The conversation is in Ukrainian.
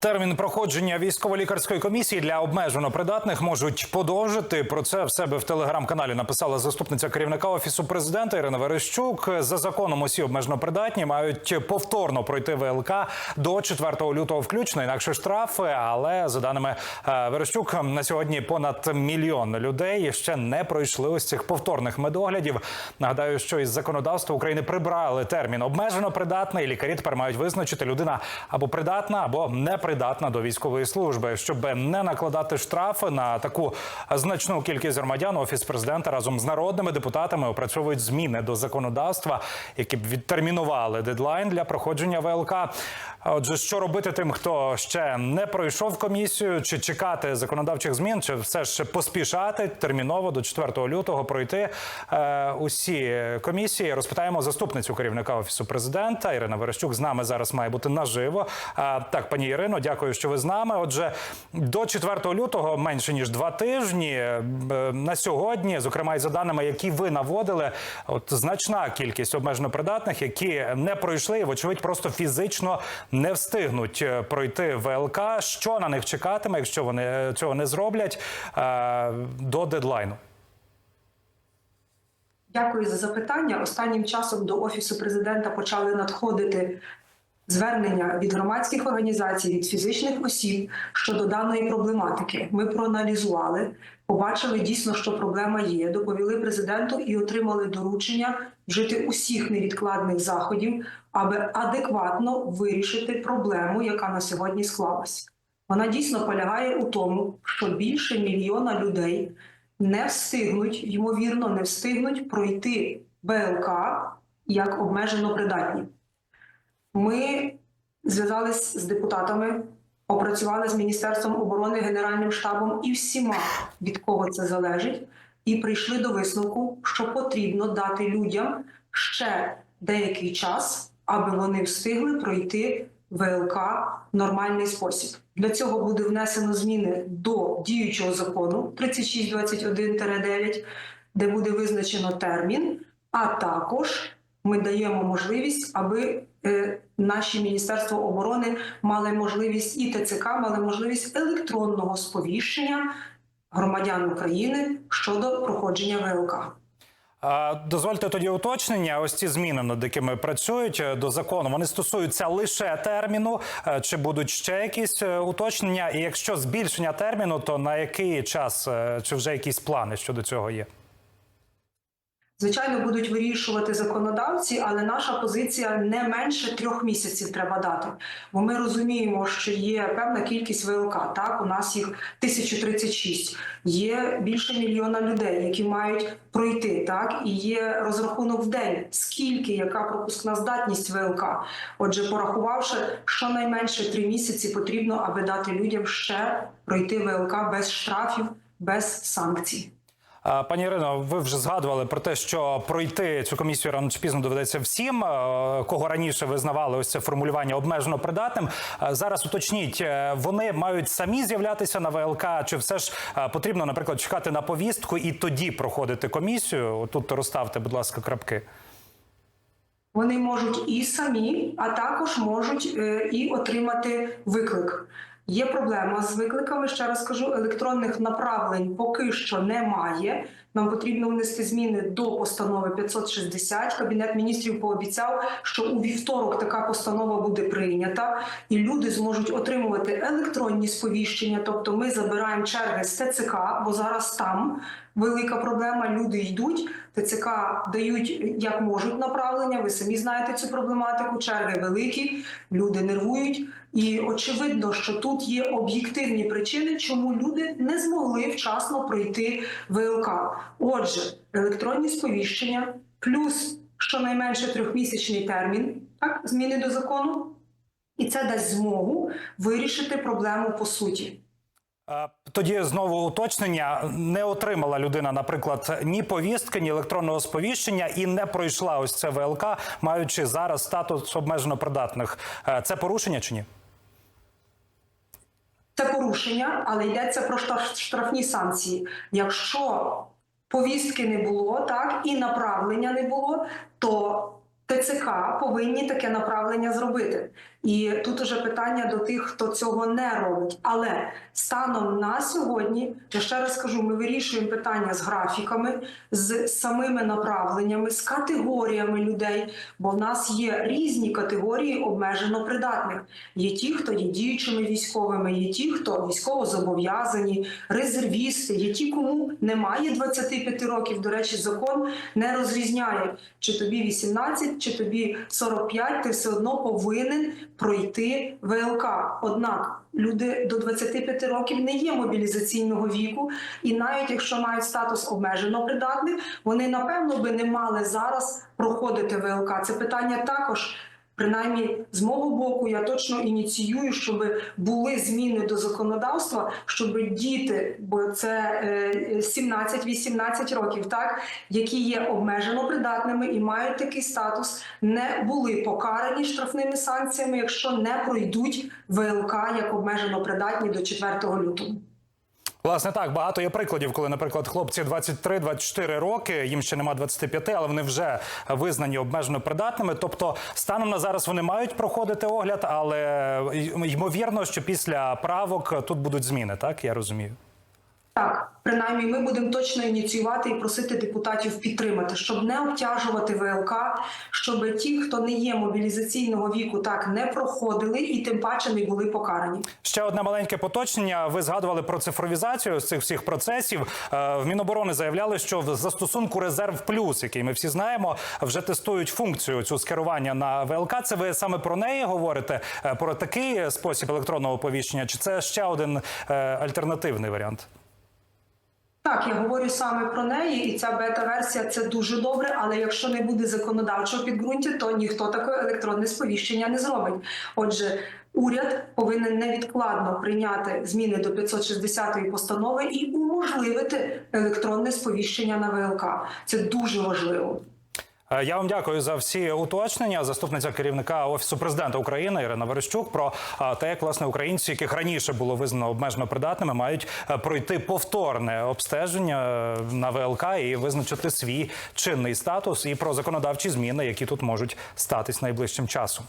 Термін проходження військово-лікарської комісії для обмежено придатних можуть подовжити. Про це в себе в телеграм-каналі написала заступниця керівника офісу президента Ірина Верещук. За законом усі обмежено придатні мають повторно пройти ВЛК до 4 лютого, включно інакше штрафи. Але за даними е, Верещук, на сьогодні понад мільйон людей ще не пройшли ось цих повторних медоглядів. Нагадаю, що із законодавства України прибрали термін обмежено придатний. Лікарі тепер мають визначити людина або придатна, або не придатна до військової служби, щоб не накладати штрафи на таку значну кількість громадян. Офіс президента разом з народними депутатами опрацьовують зміни до законодавства, які б відтермінували дедлайн для проходження ВЛК. Отже, що робити тим, хто ще не пройшов комісію, чи чекати законодавчих змін, чи все ж поспішати терміново до 4 лютого пройти е, усі комісії. Розпитаємо заступницю керівника офісу президента Ірина Верещук. З нами зараз має бути наживо. А, так, пані Ірино, дякую, що ви з нами. Отже, до 4 лютого менше ніж два тижні. Е, На сьогодні, зокрема, і за даними, які ви наводили, от значна кількість обмежено придатних, які не пройшли, і, вочевидь, просто фізично не встигнуть е, пройти ВЛК. Що на них чекатиме, якщо вони е, цього не зроблять до дедлайну? Дякую за запитання. Останнім часом до офісу президента почали надходити звернення від громадських організацій, від фізичних осіб щодо даної проблематики. Ми проаналізували, побачили дійсно, що проблема є. Доповіли президенту і отримали доручення вжити усіх невідкладних заходів, аби адекватно вирішити проблему, яка на сьогодні склалась. Вона дійсно полягає у тому, що більше мільйона людей не встигнуть, ймовірно, не встигнуть пройти БЛК як обмежено придатні. Ми зв'язались з депутатами, опрацювали з Міністерством оборони, Генеральним штабом і всіма, від кого це залежить, і прийшли до висновку, що потрібно дати людям ще деякий час, аби вони встигли пройти ВЛК в нормальний спосіб. Для цього буде внесено зміни до діючого закону 3621-9, де буде визначено термін, а також ми даємо можливість, аби е, наші Міністерство оборони мали можливість і ТЦК мали можливість електронного сповіщення громадян України щодо проходження ВЛК. Дозвольте тоді уточнення. Ось ці зміни, над якими працюють е, до закону, вони стосуються лише терміну, е, чи будуть ще якісь е, уточнення? І якщо збільшення терміну, то на який час чи вже якісь плани щодо цього є? Звичайно, будуть вирішувати законодавці, але наша позиція не менше трьох місяців треба дати. Бо ми розуміємо, що є певна кількість ВЛК. Так, у нас їх 1036. Є більше мільйона людей, які мають пройти. Так і є розрахунок в день, скільки яка пропускна здатність ВЛК. Отже, порахувавши, щонайменше три місяці потрібно, аби дати людям ще пройти ВЛК без штрафів, без санкцій. А, Пані Ірино, ви вже згадували про те, що пройти цю комісію рано чи пізно доведеться всім, е, кого раніше визнавали ось це формулювання обмежено придатним. Е, Зараз уточніть, е, вони мають самі з'являтися на ВЛК, чи все ж е, потрібно, наприклад, чекати на повістку і тоді проходити комісію? Тут розставте, будь ласка, крапки. Вони можуть і самі, а також можуть е, і отримати виклик. Є проблема з викликами. Ще раз кажу, електронних направлень поки що немає. Нам потрібно внести зміни до постанови 560. Кабінет міністрів пообіцяв, що у вівторок така постанова буде прийнята, і люди зможуть отримувати електронні сповіщення. Тобто, ми забираємо черги з ТЦК, бо зараз там велика проблема. Люди йдуть. ТЦК дають як можуть направлення. Ви самі знаєте цю проблематику. Черги великі, люди нервують. І очевидно, що тут є об'єктивні причини, чому люди не змогли вчасно пройти ВЛК. Отже, електронні сповіщення плюс щонайменше трьохмісячний термін, так зміни до закону, і це дасть змогу вирішити проблему по суті. Тоді знову уточнення не отримала людина, наприклад, ні повістки, ні електронного сповіщення і не пройшла ось це ВЛК, маючи зараз статус обмежено придатних. Е, Це порушення чи ні? Це порушення, але йдеться про штраф- штрафні санкції. Якщо повістки не було, так і направлення не було, то ТЦК повинні таке направлення зробити. І тут уже питання до тих, хто цього не робить. Але станом на сьогодні, я ще раз кажу, ми вирішуємо питання з графіками, з самими направленнями, з категоріями людей. Бо в нас є різні категорії обмежено придатних. Є ті, хто є діючими військовими, є ті, хто військово зобов'язані, резервісти, є ті, кому немає 25 років. До речі, закон не розрізняє, чи тобі 18, чи тобі 45, ти все одно повинен пройти ВЛК. Однак люди до 25 років не є мобілізаційного віку, і навіть якщо мають статус обмежено придатних, вони напевно би не мали зараз проходити ВЛК. Це питання також. Принаймні, з мого боку, я точно ініціюю, щоб були зміни до законодавства, щоб діти, бо це е, 17-18 років, так які є обмежено придатними і мають такий статус, не були покарані штрафними санкціями, якщо не пройдуть ВЛК як обмежено придатні до 4 лютого. Власне, так багато є прикладів, коли, наприклад, хлопці 23-24 роки, їм ще нема 25, але вони вже визнані обмежено придатними. Тобто, станом на зараз вони мають проходити огляд, але ймовірно, що після правок тут будуть зміни. Так я розумію. Так, принаймні, ми будемо точно ініціювати і просити депутатів підтримати, щоб не обтяжувати ВЛК, щоб ті, хто не є мобілізаційного віку, так не проходили і тим паче не були покарані. Ще одне маленьке поточнення. Ви згадували про цифровізацію з цих всіх процесів. Е, В Міноборони заявляли, що в застосунку резерв плюс, який ми всі знаємо, вже тестують функцію цю скерування на ВЛК. Це ви саме про неї говорите? Е, Про такий спосіб електронного оповіщення? Чи це ще один е, альтернативний варіант? Так, я говорю саме про неї, і ця бета-версія це дуже добре. Але якщо не буде законодавчого підґрунтя, то ніхто таке електронне сповіщення не зробить. Отже, уряд повинен невідкладно прийняти зміни до 560-ї постанови і уможливити електронне сповіщення на ВЛК. Це дуже важливо. Е, Я вам дякую за всі уточнення. Заступниця керівника офісу президента України Ірина Верещук про е, те, як власне українці, яких раніше було визнано обмежено придатними, мають е, пройти повторне обстеження на ВЛК і визначити свій чинний статус, і про законодавчі зміни, які тут можуть статись найближчим часом.